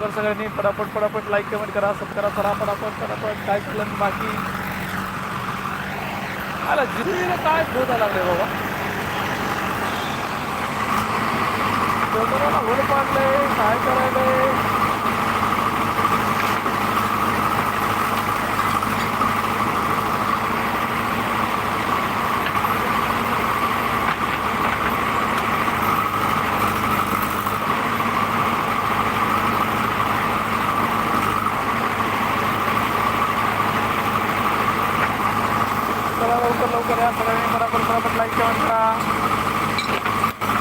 तर सगळ्यांनी पटापट पटापट लाईक कमेंट करा सब करा करा पटापट पटापट. काय केलं बाकी? आला जिरवीला काय बोधा लागले बाबा? डोंगराला होल पाडलंय काय करायलंय चला लवकर लवकर या सगळ्यांनी बरोबर बरोबर लाईक कमेंट करा.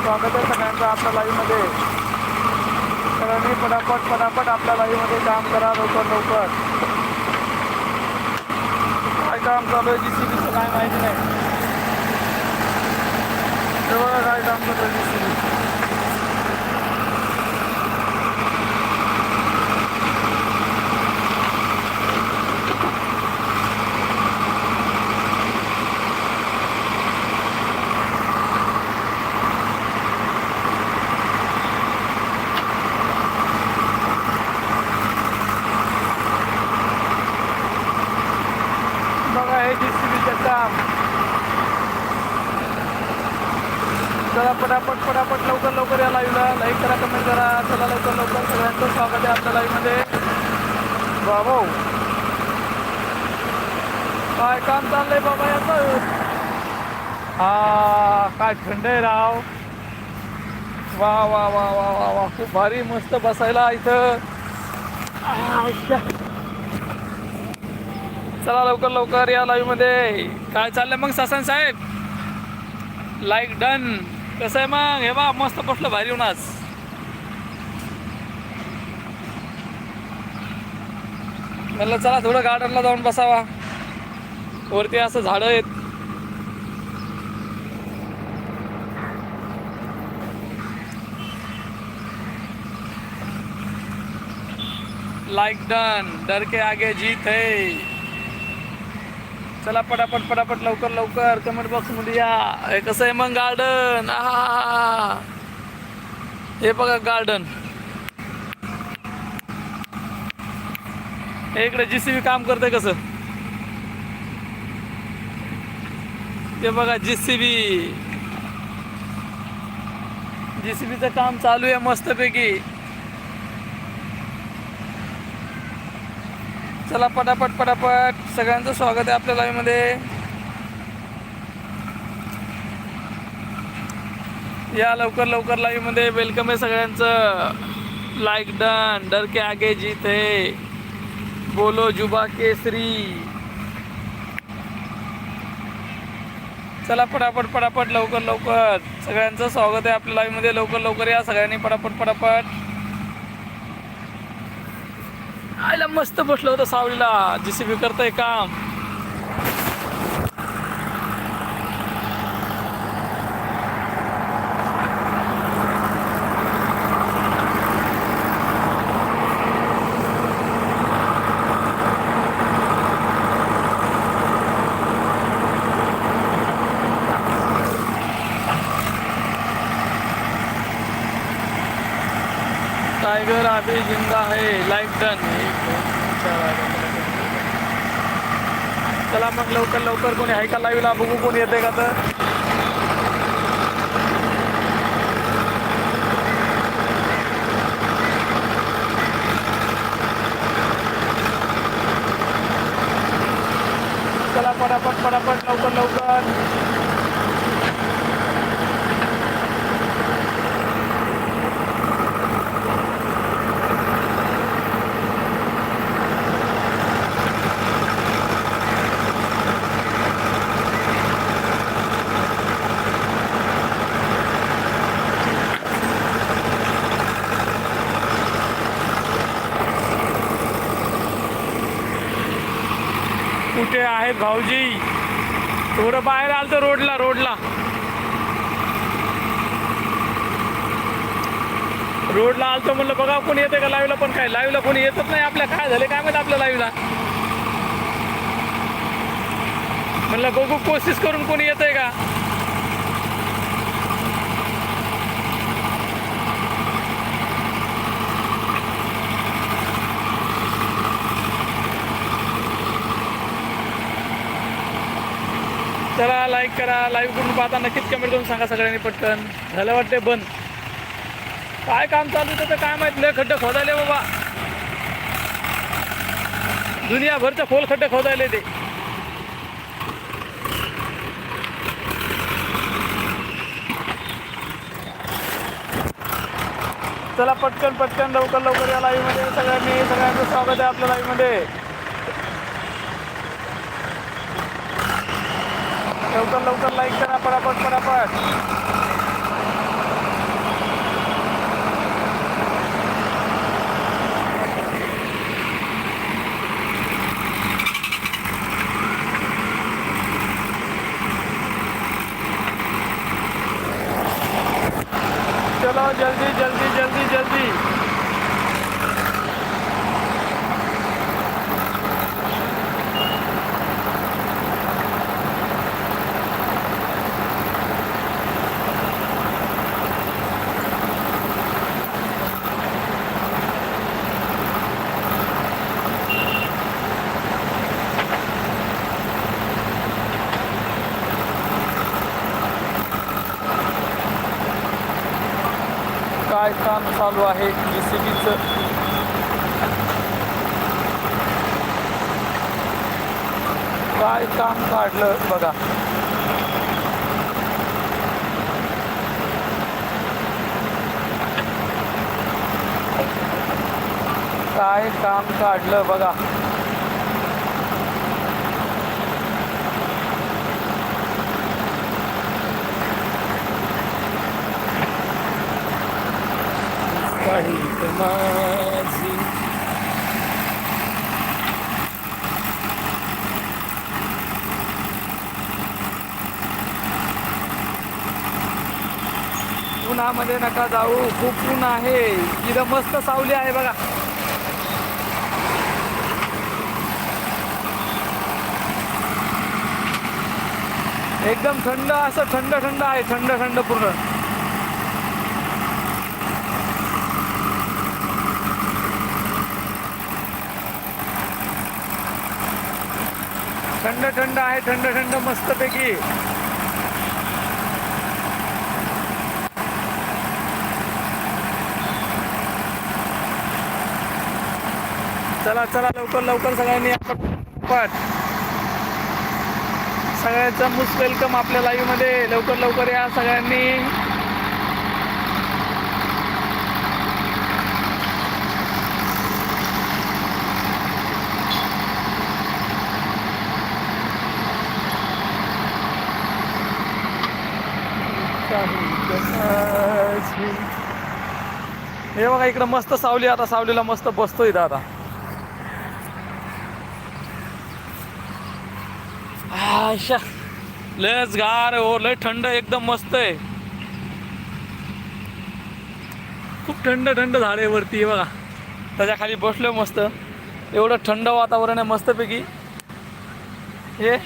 स्वागत आहे सगळ्यांचं आपल्या लाईव्हमध्ये सगळ्यांनी पटापट पटापट आपल्या लाईव्हमध्ये काम करा लवकर लवकर. काय काम चालू आहे? जी सी बीचं काय माहिती नाही. हे काय काम चालू आहे? जी सी बी बघा हे जी सी बीचं काम चला पटापट लवकर लवकर या लाईव्हला लाईक करा कमेंट करा. चला लवकर लवकर. सगळ्यांचं स्वागत आहे आपल्या लाईव्हमध्ये बाबा काय काम चाललंय बाबा याचं? हा काय थंड आहे राव. वा वा वा वा वा वा. खूप भारी मस्त बसायला इथं. चला लवकर लवकर या लाईव्हमध्ये. काय चाललंय मग सासन साहेब? लाईक डन कसं आहे मग? हे बा मस्त बसलं भारी होऊन आज. म्हणलं चला थोडं गार्डनला जाऊन बसावा. वरती असं झाडं आहेत. लाईक डन डर के आगे जीत है. चला पटापट पटापट लवकर लवकर. कमेंट बॉक्समध्ये या. हे कसं आहे मग गार्डन हे बघा गार्डन हे इकडे जीसीबी काम करते कसं? ते बघा जीसीबी जीसीबीचं काम चालू आहे मस्तपैकी. चला पटापट पटापट. सगळ्यांचं स्वागत आहे आपल्या live मध्ये. या लवकर लवकर लाईव्हमध्ये वेलकम आहे सगळ्यांचं. लाईक डन डर के आगे जीत. है बोलो जुबा केसरी. चला पटापट पटापट लवकर लवकर. सगळ्यांचं स्वागत आहे आपल्या live मध्ये. लवकर लवकर या सगळ्यांनी. पटापट पटापट. आयला मस्त बसलं होतं सावलीला. जीसीबी करतंय काम. टायगर अभी जिंदा है लाईक डन चला मग लवकर लवकर कोणी आहे का लाईव्हला बघू कोणी येते का तर. चला पटापट पटापट लवकर लवकर. आहेत भाऊजी. थोडं बाहेर आलं तर रोडला रोडला. रोडला आलतो म्हणलं बघा कोणी येते का लाईव्हला पण काय लाईव्हला कोणी येतच नाही आपल्या. काय झाले? काय माहिती आपल्या लाईव्हला म्हणलं बघू कोशिश करून कोणी येतंय का? चला लाईक करा लाईव्ह करून पाहता नक्कीच कमेंट करून सांगा सगळ्यांनी पटकन. झालं वाटते बंद. काय काम चालू त्याचं काय माहीत? लय खड्डे खोदायले बाबा. दुनियाभरचे खोल खड्डे खोदायले ते. चला पटकन पटकन लवकर लवकर या लाईव्हमध्ये. सगळ्यांनी सगळ्यांचं स्वागत आहे आपल्या लाईव्ह लवकर लवकर लाईक करा पटापट पटापट चलो जल्दी जल्दी जल्दी जल्दी। चालू आहे जी सी बीचं काय काम काढलं बघा. काय काम काढलं बघा. माझी उन्हामध्ये नका जाऊ खूप ऊन आहे. इथं मस्त सावली आहे बघा. एकदम थंड असं थंड थंड आहे. थंड थंड पूर्ण. थंड थंड आहे थंड थंड मस्तपैकी. चला चला लवकर लवकर सगळ्यांनी आपण सगळ्यांचा मुस वेलकम आपल्या लाईव्हमध्ये. लवकर लवकर या सगळ्यांनी. हे बघा इकडं मस्त सावली आता सावलीला मस्त बसतो इथं आता आशा लयच गार हो. लय थंड एकदम मस्त आहे. खूप थंड थंड झाडे वरती बघा. त्याच्याखाली बसलो मस्त. एवढं थंड वातावरण आहे मस्तपैकी. हे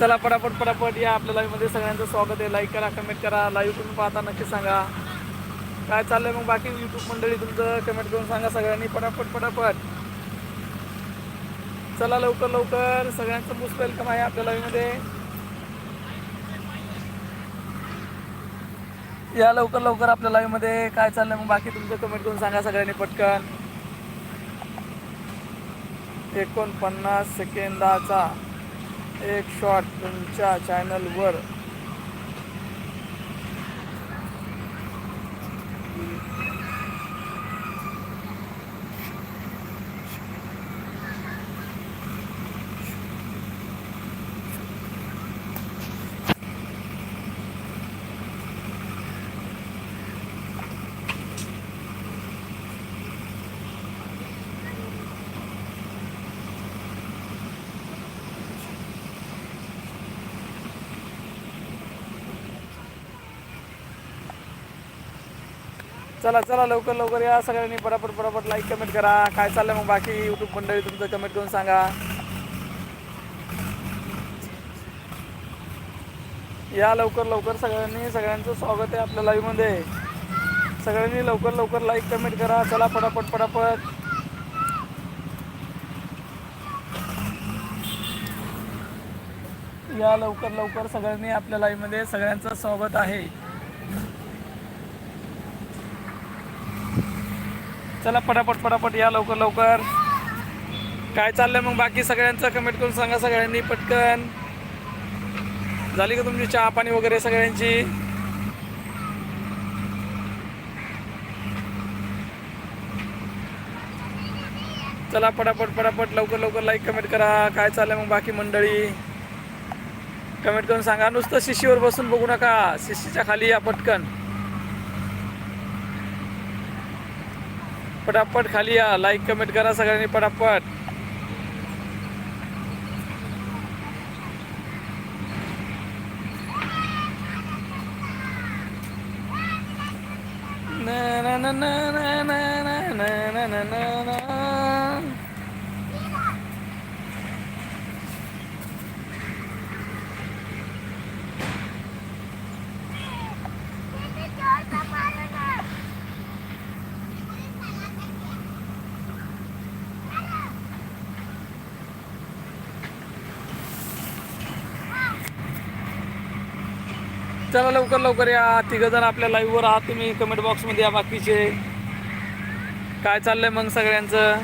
चला पटापट पटापट या आपल्या लाईव्हमध्ये सगळ्यांचं स्वागत आहे. लाईक करा कमेंट करा. लाईव्ह तुम्ही पाहता नक्की सांगा. काय चाललंय मग बाकी यूट्यूब मंडळी? तुमचं कमेंट करून सांगा सगळ्यांनी. पटापट पटापट. चला लवकर लवकर. सगळ्यांचं मोस्ट वेलकम आहे आपल्या लाईव्हमध्ये या लवकर लवकर आपल्या लाईव्हमध्ये काय चाललंय मग बाकी? तुमचं कमेंट करून सांगा सगळ्यांनी पटकन. एकोणपन्नास सेकंदाचा. एक शॉट तुमच्या चॅनलवर. चला चला लवकर लवकर या सगळ्यांनी. पटापट पटापट लाईक कमेंट करा. काय चाललंय मग बाकी? यूट्यूब मंडळी तुमचं कमेंट करून सांगा. या लवकर लवकर सगळ्यांनी. सगळ्यांचं स्वागत आहे आपल्या लाईव्हमध्ये सगळ्यांनी लवकर लवकर लाईक कमेंट करा. चला पटापट पटापट. या लवकर लवकर सगळ्यांनी आपल्या लाईव्हमध्ये सगळ्यांचं स्वागत आहे. चला पटापट पटापट या लवकर लवकर. काय चाललंय मग बाकी सगळ्यांचं? कमेंट करून सांगा सगळ्यांनी पटकन. झाली का तुमची चहा पाणी वगैरे सगळ्यांची? चला पटापट पटापट लवकर लवकर लाईक कमेंट करा. काय चाललंय मग बाकी मंडळी? कमेंट करून सांगा. नुसतं शिशीवर बसून बघू नका. शिशीच्या खाली या पटकन. पटापट खाली या लाईक कमेंट करा सगळ्यांनी पटापट ना ना ना ना ना ना ना ना ना ना ना. चला लवकर लवकर या तिघ जण आपल्या लाईव्हवर आहात तुम्ही. कमेंट बॉक्समध्ये या बाकीचे. काय चाललंय मग सगळ्यांचं?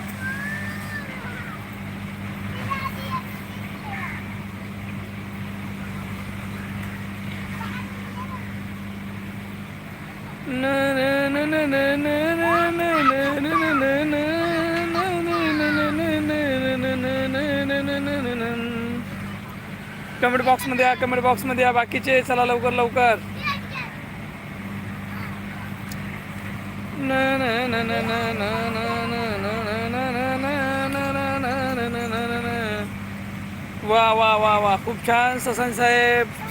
कमेंट बॉक्समध्ये या कमेंट बॉक्समध्ये या बाकीचे चला लवकर लवकर वा वा वा वा खूप छान ससन साहेब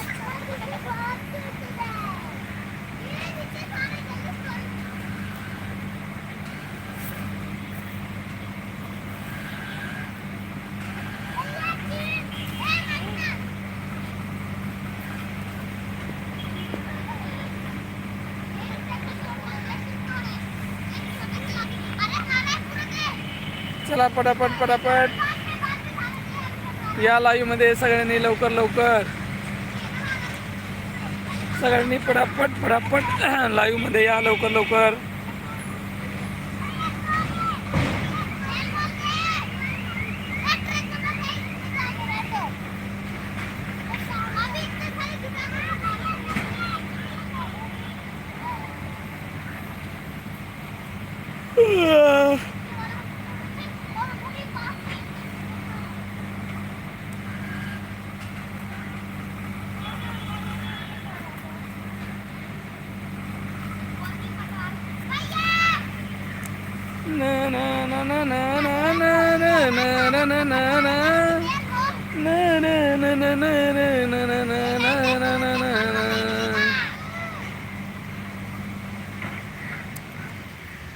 चला पटापट पटापट. या लाईव्हमध्ये सगळ्यांनी लवकर लवकर. सगळ्यांनी पटापट पटापट. लाईव्हमध्ये या लवकर लवकर.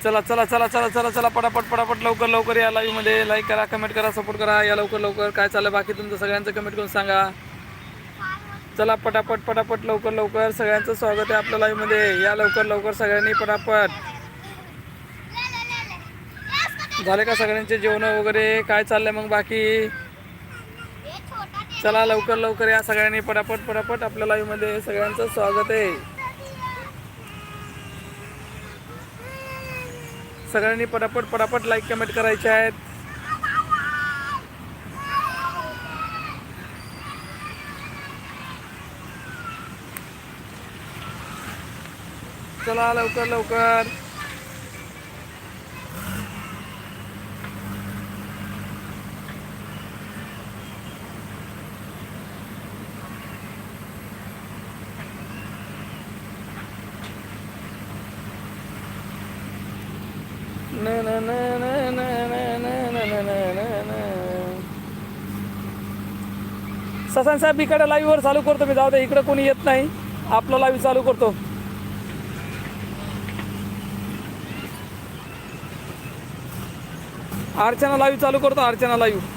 चला चला चला चला चला चला पटापट पटापट लवकर लवकर या लाईव्हमध्ये. लाईक करा कमेंट करा सपोर्ट करा. या लवकर लवकर. काय चाललं बाकी तुमचं? सगळ्यांचं कमेंट करून सांगा. चला पटापट पटापट लवकर लवकर. सगळ्यांचं स्वागत आहे आपल्या लाईव्हमध्ये. या लवकर लवकर सगळ्यांनी पटापट. झाले का सगळ्यांचे जेवण वगैरे? काय चाललंय मग बाकी? चला लवकर लवकर या सगळ्यांनी पटापट पटापट आपल्या लाईव्हमध्ये सगळ्यांचं स्वागत आहे. सगळ्यांनी पटापट पटापट लाईक कमेंट करायचे आहेत. चला लवकर लवकर. हसन साहेब इकडे लाईव्हवर चालू करतो. मी जाऊ दे इकडे कोणी येत नाही. आपला लाईव्ह चालू करतो. अर्चना लाईव्ह चालू करतो अर्चना लाईव्ह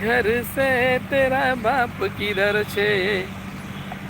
घर से तेरा बाप किधर छे?